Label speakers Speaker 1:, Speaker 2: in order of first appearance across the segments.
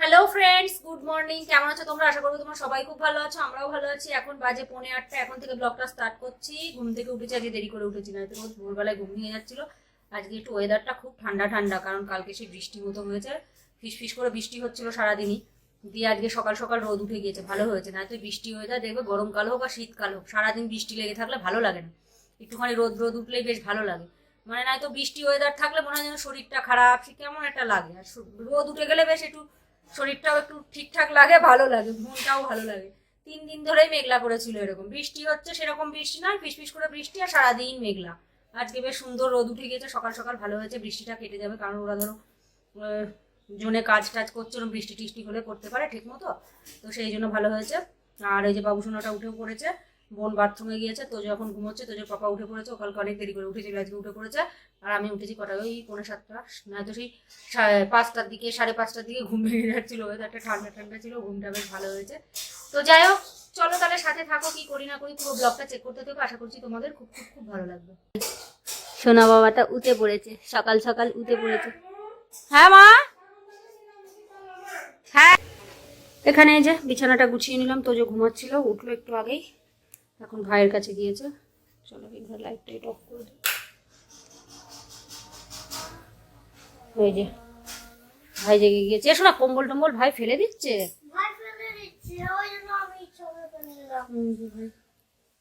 Speaker 1: Hello friends good morning কেমন আছো তোমরা? আশা করব তোমরা সবাই খুব ভালো আছো, আমরাও ভালো আছি। এখন বাজে পৌনে আটটা এখন থেকে ব্লগটা স্টার্ট করছি। ঘুম থেকে উঠেছি, আজকে দেরি করে উঠেছি না তো ভোরবেলায় ঘুম নিয়ে যাচ্ছিল। আজকে একটু ওয়েদারটা খুব ঠান্ডা ঠান্ডা, কারণ কালকে সেই বৃষ্টি মতো হয়েছে। ফিস ফিস করে বৃষ্টি হচ্ছিল সারাদিনই। দিয়ে আজকে সকাল সকাল রোদ উঠে গিয়েছে, ভালো হয়েছে। না তো বৃষ্টি হয়ে যায় দেখবে, গরমকাল হোক বা শীতকাল হোক, সারাদিন বৃষ্টি লেগে থাকলে ভালো লাগে না। একটুখানি রোদ রোদ উঠলেই বেশ ভালো লাগে। মানে নয়তো বৃষ্টি ওয়েদার থাকলে মনে হয় যেন শরীরটা খারাপ, সে কেমন একটা লাগে। আর রোদ উঠে গেলে বেশ একটু শরীরটাও একটু ঠিকঠাক লাগে, ভালো লাগে মনটাও ভালো লাগে। তিন দিন ধরেই মেঘলা করেছিল এরকম। বৃষ্টি হচ্ছে সেরকম বৃষ্টি নয় ফিস ফিস করে বৃষ্টি আর সারাদিন মেঘলা। আজকে বেশ সুন্দর রোদ উঠে গিয়েছে, সকাল সকাল ভালো হয়েছে, বৃষ্টিটা কেটে যাবে, কারণ ওরা ধরো জোনে কাজ টাজ করছে ওরকম বৃষ্টি টিষ্টি হলে করতে পারে ঠিক মতো তো সেই জন্য ভালো হয়েছে। আর এই যে বাবুসোনাটা উঠেও পড়েছে বোন বাথরুমে গিয়েছে তো যখন ঘুমোচ্ছে তো যে পাপা উঠে পড়েছে ও কালকে অনেক দেরি করে উঠেছিল আজকে উঠে পড়েছে আর আমি উঠেছি কটা ওই পৌনে সাতটা নয়তো সেই পাঁচটার দিকে সাড়ে পাঁচটার দিকে ঘুম ভেঙে যাচ্ছিল ওয়েদারটা ঠান্ডা ঠান্ডা ছিল ঘুমটা বেশ ভালো হয়েছে। তো যাই হোক চলো তাহলে সাথে থাকো কি করি না করি পুরো ব্লগটা চেক করতে থাকো আশা করছি তোমাদের খুব খুব খুব ভালো লাগবে। সোনা বাবাটা উঠে পড়েছে সকাল সকাল উঠে পড়েছে। হ্যাঁ মা? হ্যাঁ। এখানে যে বিছানাটা গুছিয়ে নিলাম তো যে ঘুমাচ্ছিল উঠল একটু আগেই। এখন ভাইয়ের কাছে গিয়েছে। চলো এবার লাইটটা এটা অফ করে দিই। ওই যে ভাই জেগে গিয়েছে। এসো না কম্বল টম্বল ভাই ফেলে দিচ্ছে?
Speaker 2: ভাই ফেলে দিচ্ছে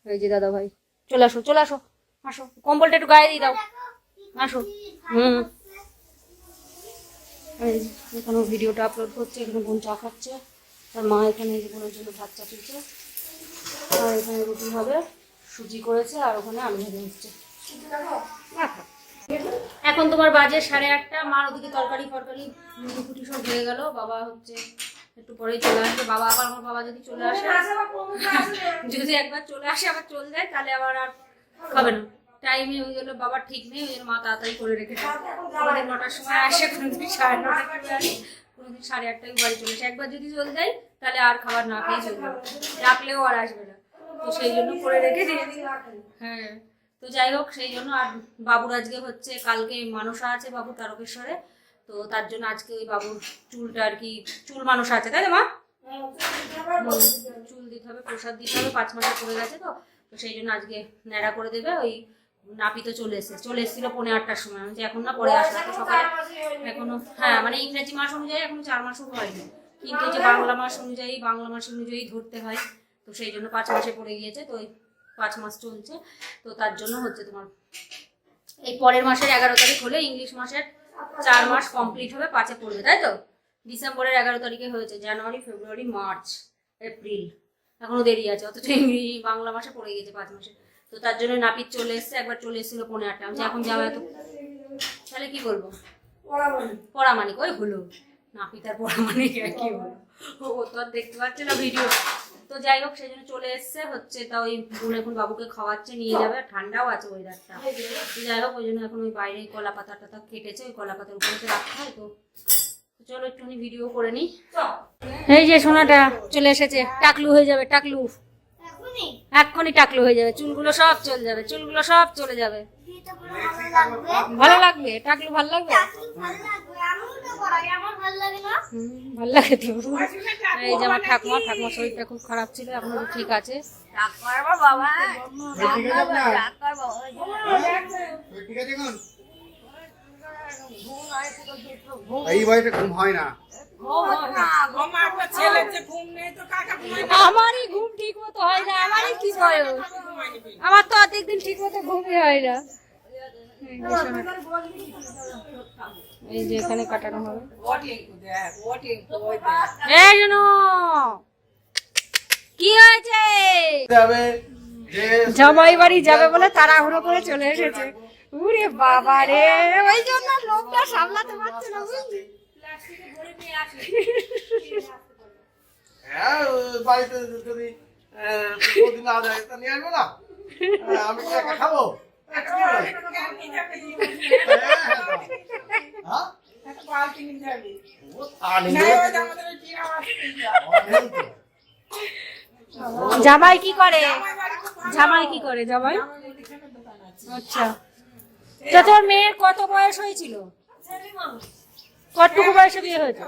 Speaker 2: ওই
Speaker 1: যে দাদা ভাই চলে আসো চলে আসো আসো। কম্বলটা একটু গায়ে দিয়ে দাও। আসো। হুম। এখানে ভিডিওটা আপলোড করছে এখানে বোন চা খাচ্ছে। তার মা এখানে বোনের জন্য ভাত চাপিয়েছে। আর এখানে রুটি হবে সুজি করেছে আর ওখানে আলু ভেজে হচ্ছে এখন তোমার বাজে সাড়ে আটটা, মার ওদিকে তরকারি ফরকারি ফুটি সব হয়ে গেল। বাবা হচ্ছে একটু পরেই চলে আসবে। বাবা আবার আমার বাবা যদি চলে আসে, যদি একবার চলে আসে, আবার চলে যায়, তাহলে আবার আর খাবে না। টাইমে ওই জন্য বাবার ঠিক নেই ওই মা তাড়াতাড়ি করে রেখেছে কোনোদিন নটার সময় আসে, কোনোদিন সাড়ে নটার সময় আসে, কোনোদিন সাড়ে আটটায় বাড়ি চলে আসে। একবার যদি চলে যায়, তাহলে আর খাবার না খেয়ে চলে যাবে ডাকলেও আর আসবে না। তো সেই জন্য করে রেখে দিয়েছি হ্যাঁ তো যাই হোক, সেই জন্য আর বাবুর আজকে হচ্ছে, কালকে মানসা আছে বাবু তারকেশ্বরে, তো তার জন্য আজকে ওই বাবুর চুলটা আর কি, চুল মানসা আছে, তাই মা? চুল দিতে হবে, প্রসাদ দিতে হবে, পাঁচ মাসে পড়ে গেছে তো তো সেই জন্য আজকে ন্যাড়া করে দেবে, ওই নাপি তো চলে এসেছে, চলে এসেছিল পৌনে আটটার সময় যে এখন না পরে আসবে তো সকালে এখনও হ্যাঁ মানে ইংরেজি মাস অনুযায়ী এখন চার মাসও হয়নি, কিন্তু যে বাংলা মাস অনুযায়ী, বাংলা মাস অনুযায়ী ধরতে হয় তো সেই জন্য পাঁচ মাসে পড়ে গিয়েছে তো ওই পাঁচ মাস চলছে। তো তার জন্য হচ্ছে তোমার এই পরের মাসের এগারো তারিখ হলে ইংলিশ মাসের চার মাস কমপ্লিট হবে পাঁচে পড়বে তাই তো? ডিসেম্বরের এগারো তারিখে হয়েছে জানুয়ারি ফেব্রুয়ারি মার্চ এপ্রিল। এখনও দেরি আছে অথচ ইংরেজি বাংলা মাসে পড়ে গেছে পাঁচ মাসে। তো তার জন্য নাপিত চলে এসছে একবার চলে এসেছিল পনেরো আটটা। আমি এখন যাব এত তাহলে কি করব পড়া মানিক ওই হলো। নাপিত আর পড়া মানিক কি হলো। ও তো আর দেখতে পাচ্ছে না ভিডিও। তো যাই হোক সেই জন্য চলে এসছে। হচ্ছে তা ওই বোন এখন বাবুকে খাওয়াচ্ছে নিয়ে যাবে। আর ঠান্ডাও আছে ওয়েদারটা তো যাই হোক ওই জন্য এখন ওই বাইরে কলা পাতা টাতা কেটেছে ওই কলা পাতার উপরে রাখতে হয় তো। তো চলো একটুখানি ভিডিও করে নিই। এই যে সোনাটা চলে এসেছে টাকলু হয়ে যাবে টাকলু। এক্ষুনি টাকলু হয়ে যাবে চুলগুলো সব চলে যাবে চুলগুলো সব চলে যাবে।
Speaker 2: ভালো লাগবে?
Speaker 1: ভালো লাগবে? টাকলু ভালো লাগবে?
Speaker 2: ভালো লাগবে। আমিও তো করাই। আমার ভালো লাগে না।
Speaker 1: ভালো লাগে তো। এই যে আমার ঠাকুমা ঠাকুমার শরীরটা খুব খারাপ ছিল এখন ঠিক আছে।
Speaker 3: ঠিক আছে এখন এই বয়সে ঘুম হয় না।
Speaker 1: আমারই ঘুম ঠিক মতো হয় না। আমারই কি বয়স? আমার তো অর্ধেক দিন ঠিক মতো ঘুমই হয় না। এই যে এখানে কাটানো হবে। এই জন্য কি হয়েছে?
Speaker 3: যাবে
Speaker 1: জামাই বাড়ি যাবে বলে তাড়াহুড়ো করে চলে এসেছে। উরে বাবা রে ওই জন্য লোকটা সামলাতে পারছে না বুঝলি?
Speaker 3: হ্যাঁ বাড়িতে যদি না দেয় তা নিয়ে আসব না? আমি খাব?
Speaker 1: জামাই কি করে? জামাই কি করে, জামাই? আচ্ছা। তোর মেয়ের কত বয়স হয়েছিল? কতটুকু বয়সে বিয়ে হয়েছে।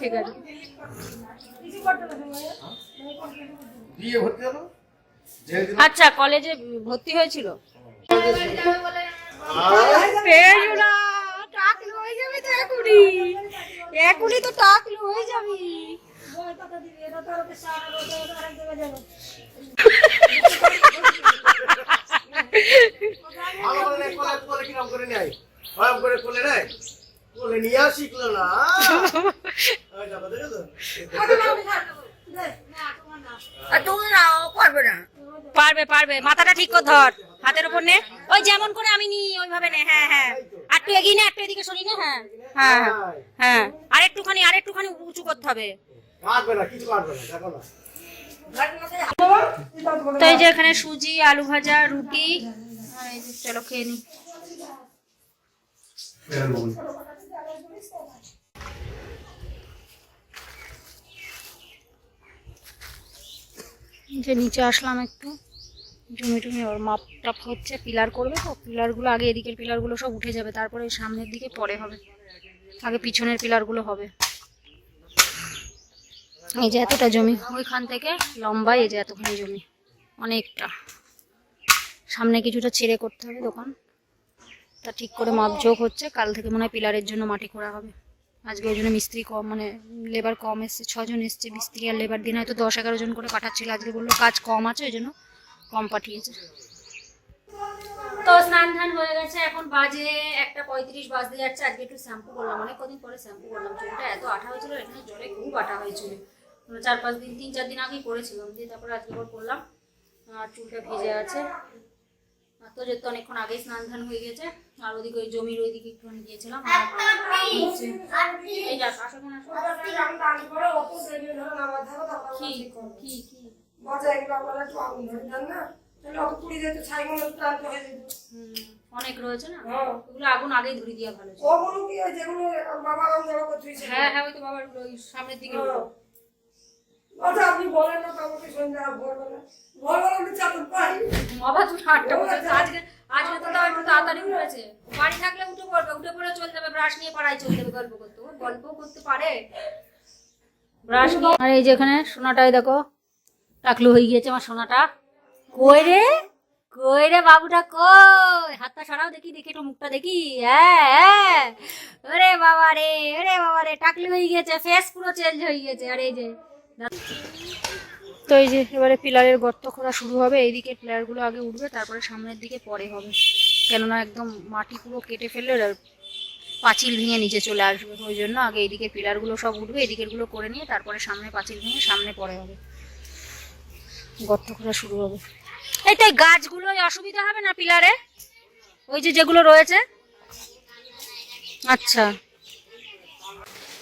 Speaker 1: ঠিক আছে।
Speaker 3: হলো? যেদিন
Speaker 1: আচ্ছা কলেজে ভর্তি হয়েছিল? হয়ে এখনই। এখনই তো টাকলু হয়ে যাবি।
Speaker 3: ভালো করে নে, নিয়ে আর শিখলো না?
Speaker 1: পারবে পারবে। মাথাটা ঠিক করে ধর। হাতের উপর নে। ওই যেমন করে আমি নি ওইভাবে নে। হ্যাঁ হ্যাঁ। আর একটু এগিয়ে নে একটু এদিকে সরিয়ে নে হ্যাঁ। হ্যাঁ হ্যাঁ। হ্যাঁ আর একটুখানি আর একটুখানি উঁচু করতে হবে।
Speaker 3: না কিছু না দেখো না।
Speaker 1: তো এই যে এখানে সুজি আলু ভাজা রুটি। আর এই যে চলো খেয়ে নি। যে নিচে আসলাম একটু, জমি টমি ওর মাপ টাপ হচ্ছে পিলার করবে তো, পিলারগুলো আগে এদিকের পিলারগুলো সব উঠে যাবে, তারপরে সামনের দিকে পরে হবে, আগে পিছনের পিলারগুলো হবে। এই যে এতটা জমি, ওইখান থেকে লম্বাই এই যে এতখানি জমি, অনেকটা। সামনে কিছুটা ছেড়ে করতে হবে দোকান, তা ঠিক করে মাপঝোক হচ্ছে, কাল থেকে মনে হয় পিলারের জন্য মাটি করা হবে। আজকে ওই জন্য মিস্ত্রি কম মানে লেবার কম এসছে, ছজন এসছে, মিস্ত্রি আর লেবার দিন হয়তো দশ এগারো জন করে পাঠাচ্ছিল, আজকে বলল কাজ কম আছে, ওই জন্য কম পাঠিয়েছে। তো স্নান ধান হয়ে গেছে, এখন বাজে একটা পঁয়ত্রিশ, বাজতে যাচ্ছে, আজকে একটু শ্যাম্পু করলাম। অনেক কদিন পরে শ্যাম্পু করলাম, চুলটা এত আঠা হয়েছিল, এখানে জলে খুব আঠা হয়েছিল। মানে চার পাঁচ দিন, তিন চার দিন আগেই করেছিলাম, দিয়ে তারপরে আজকে করে করলাম, আর চুলটা ভিজে আছে। তো যেহেতু অনেকক্ষণ আগেই স্নান ধান হয়ে গেছে আর ওদিকে ওই জমির ওইদিকে একটুখানি গিয়েছিলাম এই যাক আসো কেন আসো। কি কি কি? হুম, অনেক রয়েছে না? ওগুলো আগুন আগেই ধরে দেওয়া ভালো হ্যাঁ হ্যাঁ ওই তো বাবার সামনের দিকে উঠো।
Speaker 4: আপনি বলেন না তো আমাকে সন্ধ্যা ভোরবেলা? ভোরবেলা আমি চাদর পাই
Speaker 1: বাবা তুমি আটটা বছর আজকে আজকে তো তাও একটু তাড়াতাড়ি উঠেছে। বাড়ি থাকলে উঠে পড়বে উঠে পড়ে চলে যাবে ব্রাশ নিয়ে পাড়ায় চলে যাবে গল্প করতে। গল্প করতে পারে। ব্রাশ নিয়ে আর এই যে এখানে সোনাটাই দেখো টাকলু হয়ে গিয়েছে আমার সোনাটা। কই রে? কই রে বাবুটা কই? হাতটা সরাও দেখি দেখি একটু মুখটা দেখি। হ্যাঁ হ্যাঁ। ওরে বাবা রে ওরে বাবা রে টাকলু হয়ে গিয়েছে ফেস পুরো চেঞ্জ হয়ে গেছে আর এই যে তো এই যে এবারে পিলারের গর্ত খোঁড়া শুরু হবে, এইদিকে পিলারগুলো আগে উঠবে, তারপরে সামনের দিকে পরে হবে। কেননা একদম মাটি পুরো কেটে ফেললে পাঁচিল ভেঙে নিচে চলে আসবে, ওই জন্য আগে এইদিকে পিলারগুলো সব উঠবে এদিকেরগুলো করে নিয়ে তারপরে সামনে পাঁচিল ভেঙে সামনে পরে হবে। গর্ত খোঁড়া শুরু হবে। এই তো এই গাছগুলো অসুবিধা হবে না পিলারে? ওই যে যেগুলো রয়েছে? আচ্ছা।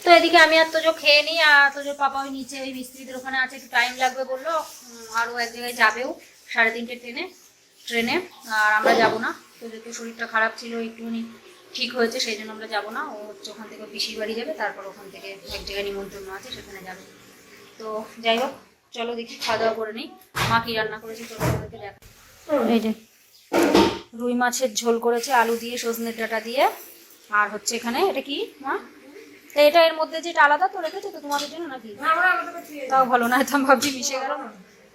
Speaker 1: তো এদিকে আমি আর তোজো খেয়ে নিই আর তোজো পাপা ওই নিচে ওই মিস্ত্রিদের ওখানে আছে একটু টাইম লাগবে বলল। আরও এক জায়গায় যাবেও সাড়ে তিনটে ট্রেনে ট্রেনে আর আমরা যাব না। তো যেহেতু শরীরটা খারাপ ছিল একটুখানি ঠিক হয়েছে সেই জন্য আমরা যাব না। ও হচ্ছে ওখান থেকে পিসির বাড়ি যাবে তারপর ওখান থেকে এক জায়গায় নিমন্ত্রণ আছে সেখানে যাবে। তো যাই হোক চলো দেখি খাওয়া দাওয়া করে নিই। মা কি রান্না করেছে তোর তোমাদেরকে দেখ। এই যে। রুই মাছের ঝোল করেছে আলু দিয়ে সজনের ডাঁটা দিয়ে। আর হচ্ছে এখানে এটা কি মা? এটা এর মধ্যে যেটা আলাদা তো রেখেছো তো তোমাদের জন্য নাকি? তাও ভালো না তো ভাবছি মিশে গেল।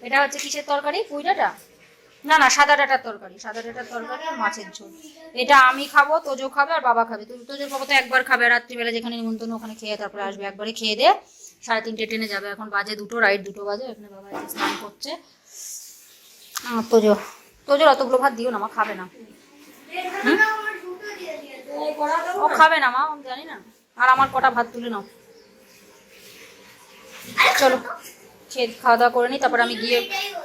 Speaker 1: এটা হচ্ছে কিসের তরকারি? পুঁই ডাঁটা না না সাদা ডাঁটার তরকারি সাদা ডাঁটার তরকারি আর মাছের ঝোল। এটা আমি খাব তোজো খাবে আর বাবা খাবে। তো তোজোর বাবা তো একবার খাবে রাত্রিবেলা যেখানে নিমন্ত্রণ ওখানে খেয়ে তারপরে আসবে। একবারে খেয়ে দে সাড়ে তিনটে ট্রেনে যাবে। এখন বাজে দুটো রাইট দুটো বাজে এখানে বাবা স্নান করছে। তোজো তোজোর অতগুলো ভাত দিও না মা খাবে না। ও খাবে না মা আমি জানি না। আর আমার কটা ভাত তুলে নাও। চলো, খেয়ে খাওয়া দাওয়া করে নিই তারপরে আমি গিয়ে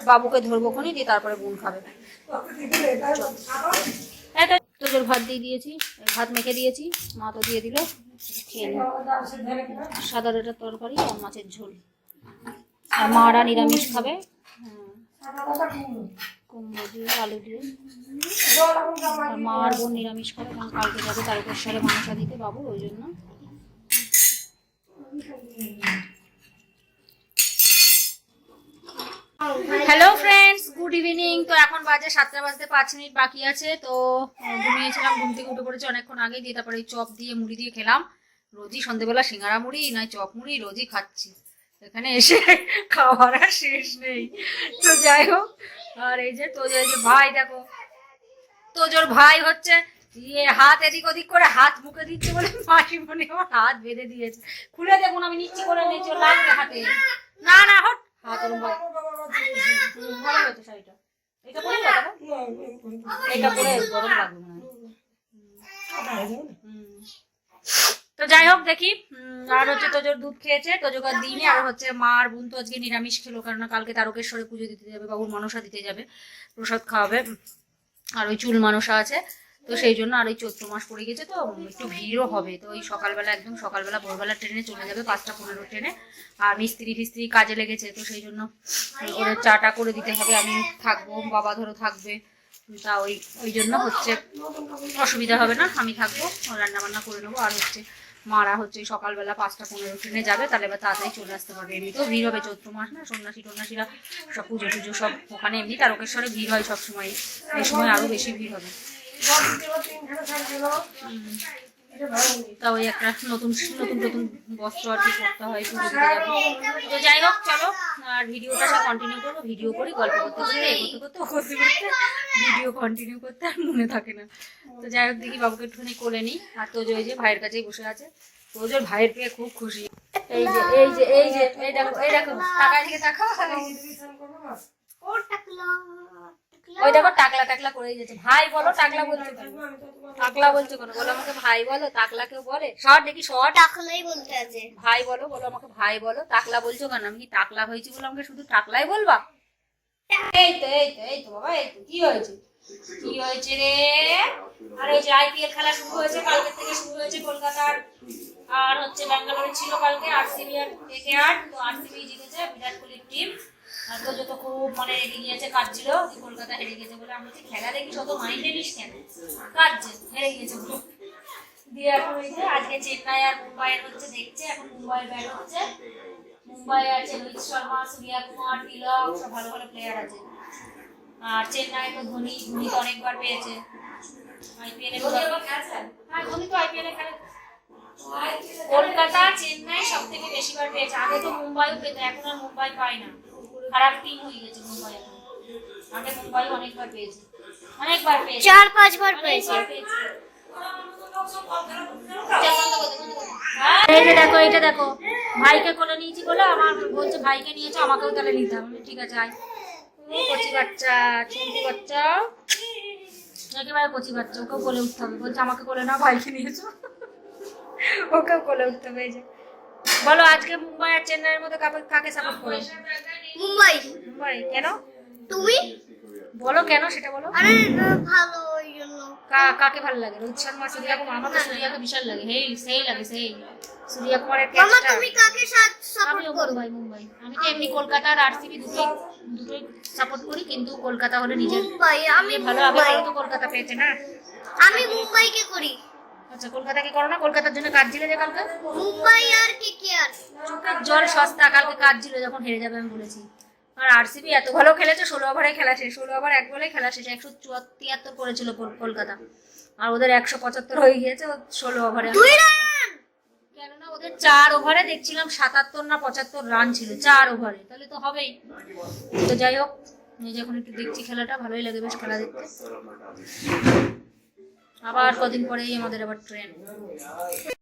Speaker 1: বাবুকে ধরবো খনি, দিয়ে তারপরে বোন খাবে। তোদের ভাত দিয়ে দিয়েছি, ভাত মেখে দিয়েছি, মা তো দিয়ে দিল, খেয়ে সাদা ডাটার তরকারি আর মাছের ঝোল। আর মারা নিরামিষ খাবে। কুমড়ো দিয়ে, আলু দিয়ে। আর মা আর বোন নিরামিষ খাবে, কারণ কালকে যাবে তারকেশ্বরে মাংসা দিতে বাবু, ওই জন্য। হ্যালো ফ্রেন্ডস গুড ইভিনিং তো এখন বাজে সাতটা বাজতে পাঁচ মিনিট বাকি আছে। তো ঘুমিয়েছিলাম, ঘুম থেকে উঠে পড়েছি অনেকক্ষণ আগে দিয়ে তারপরে চপ দিয়ে মুড়ি দিয়ে খেলাম। রোজই সন্ধেবেলা সিঙ্গারা মুড়ি, নয় চপ মুড়ি, রোজই খাচ্ছি। এখানে এসে খাওয়ার আর শেষ নেই। তো যাই হোক, আর এই যে তোজো এই যে ভাই, দেখো। তোজোর ভাই হচ্ছে ইয়ে হাত এদিক ওদিক করে হাত মুখে দিচ্ছে বলে মাসি মনে আমার হাত বেঁধে দিয়েছে। খুলে দেখুন, আমি নিচ্ছি করে নিচ্ছি লাগবে হাতে। না না, হট। হাত ওরম তো যাই হোক, দেখি। আর হচ্ছে তোজোর দুধ খেয়েছে তোজোকার দিনে আর হচ্ছে মা আর বোন তো আজকে নিরামিষ খেলো কারণ কালকে তারকেশ্বরে পুজো দিতে যাবে, বাবুর মনসা দিতে যাবে, প্রসাদ খাওয়াবে। আর ওই চুল মানসা আছে। তো সেই জন্য আর ওই চৈত্র মাস পড়ে গেছে তো একটু ভিড়ও হবে। তো ওই সকালবেলা একদম সকালবেলা ভোরবেলা ট্রেনে চলে যাবে পাঁচটা পনেরো ট্রেনে। আর মিস্ত্রি ফিস্ত্রি কাজে লেগেছে তো সেই জন্য ওদের চাটা করে দিতে হবে। আমি থাকব, বাবা ধরো থাকবে। তা ওই ওই জন্য হচ্ছে অসুবিধা হবে না, আমি থাকব রান্না বান্না করে নেব। আর হচ্ছে মারা হচ্ছে সকালবেলা পাঁচটা পনেরো ট্রেনে যাবে, তাহলে এবার তাড়াতাড়ি চলে আসতে পারবে। এমনিতেও ভিড় হবে চৈত্র মাস না, সন্ন্যাসী টন্যাসীরা সব পুজো টুজো সব ওখানে এমনি তারকেশ্বরে ভিড় হয় সব সময় এই সময় আরও বেশি ভিড় হবে। তা ওই একটা নতুন নতুন নতুন বস্ত্র আর কি করতে হয় তো যাই হোক, চলো। আর ভিডিওটা কন্টিনিউ করব ভিডিও করি, গল্প করতে করতে, এগোতে করতে করতে করতে ভিডিও কন্টিনিউ করতে আর মনে থাকে না। তো যাই হোক, দেখি বাবুকে একটুখানি কোলে নিই। আর তোজো ওই যে ভাইয়ের কাছেই বসে আছে। তোজোর ভাইয়ের পেয়ে খুব খুশি। এই যে এই যে এই যে, এই দেখো এই দেখো, টাকা দিকে
Speaker 2: টাকলা
Speaker 1: ওই দেখো টাকলা টাকলা করেই যাচ্ছে ভাই বলো টাকলা বলছো টাকলা বলছো কেন? বলো আমাকে ভাই বলো টাকলা কেউ বলে? শর্ট দেখি শর্ট
Speaker 2: টাকলাই বলতে আছে।
Speaker 1: ভাই বলো বলো আমাকে ভাই বলো টাকলা বলছো কেন? আমি কি টাকলা হয়েছি বলে আমাকে শুধু টাকলাই বলবা? এই তো এই তো এই তো বাবা এই তো কি হয়েছে? কি হয়েছে রে? আর ওই যে আইপিএল খেলা শুরু হয়েছে কালকে থেকে শুরু হয়েছে কলকাতার। আর হচ্ছে ব্যাঙ্গালোরে ছিল কালকে আরসিবি আর কে আর তো আরসিবি জিতেছে বিরাট কোহলির টিম আর তো খুব মানে রেগে গিয়েছে কাঁদছিল কলকাতা হেরে গেছে বলে আমরা খেলা দেখি শত মাইন্ডে নিস কেন? কাঁদছে হেরে গিয়েছে বলে। দিয়ে এখন ওই যে আজকে চেন্নাই আর মুম্বাইয়ের হচ্ছে দেখছে এখন মুম্বাইয়ের ব্যাট হচ্ছে। মুম্বাই আছে রোহিত শর্মা সূর্যা কুমার তিলক সব ভালো ভালো প্লেয়ার আছে। আর চেন্নাই তো ধোনি ধোনি তো অনেকবার পেয়েছে। আইপিএল হ্যাঁ ধোনি তো আইপিএল খেলে কলকাতা চেন্নাই সব থেকে বেশিবার পেয়েছে। আগে তো মুম্বাইও পেতো এখন আর মুম্বাই পায় না। খারাপ টিম হয়ে গেছে মুম্বাই এখন আগে মুম্বাই অনেকবার পেয়েছে। অনেকবার পেয়েছে।
Speaker 2: চার পাঁচবার পেয়েছে।
Speaker 1: পেয়েছে। দেখো এটা দেখো ভাইকে কোলে নিয়েছি বলে আমার বলছে ভাইকে নিয়েছো আমাকেও তাহলে নিতে হবে। ঠিক আছে আয়। ও, কচি বাচ্চা চুমকি বাচ্চা। একেবারে কচি বাচ্চা ওকেও কোলে উঠতে হবে। বলছে আমাকে কোলে না ভাইকে নিয়েছো? ওকেও কোলে উঠতে হবে এই যে। বলো আজকে মুম্বাই আর চেন্নাইয়ের মধ্যে কাকে কাকে সাপোর্ট করো?
Speaker 2: মুম্বাই।
Speaker 1: মুম্বাই কেন?
Speaker 2: তুমি?
Speaker 1: বলো কেন সেটা বলো।
Speaker 2: আরে ভালো ওই জন্য।
Speaker 1: কা- কাকে ভালো লাগে? রোহিত শর্মা সূর্যা কুমার আমার তো সূর্যাকে বিশাল লাগে। হেই সেই লাগে সেই। সূর্যা কুমারের
Speaker 2: মামা তুমি কাকে সাপোর্ট করো?
Speaker 1: মুম্বাই মুম্বাই। আমি তো এমনি কলকাতা আর আরসিবি দুটোই দুটোই সাপোর্ট করি কিন্তু কলকাতা হলে নিজের
Speaker 2: মুম্বাই আমি
Speaker 1: আমি ভালো আগে তো কলকাতা পেয়েছে না।
Speaker 2: আমি মুম্বাইকে করি।
Speaker 1: আচ্ছা কলকাতাকে করো না? কলকাতার জন্য কাঁদছিলে যে কালকে?
Speaker 2: মুম্বাই আর কে কে আর?
Speaker 1: চোখের জল সস্তা কালকে কাঁদছিল যখন হেরে যাবে আমি বলেছি। আর আরসিবি এত ভালো খেলেছে ষোলো ওভারে খেলা শেষ ষোলো ওভার এক বলে খেলা শেষ একশো তিয়াত্তর করেছিল কল- কলকাতা। আর ওদের একশো পঁচাত্তর হয়ে গিয়েছে ষোলো ওভারে কেননা ওদের চার ওভারে দেখছিলাম সাতাত্তর না পঁচাত্তর রান ছিল চার ওভারে তাহলে তো হবেই। তো যাই হোক এই যে একটু দেখছি খেলাটা ভালোই লাগে বেশ খেলা দেখতে। আবার কদিন পরেই আমাদের আবার ট্রেন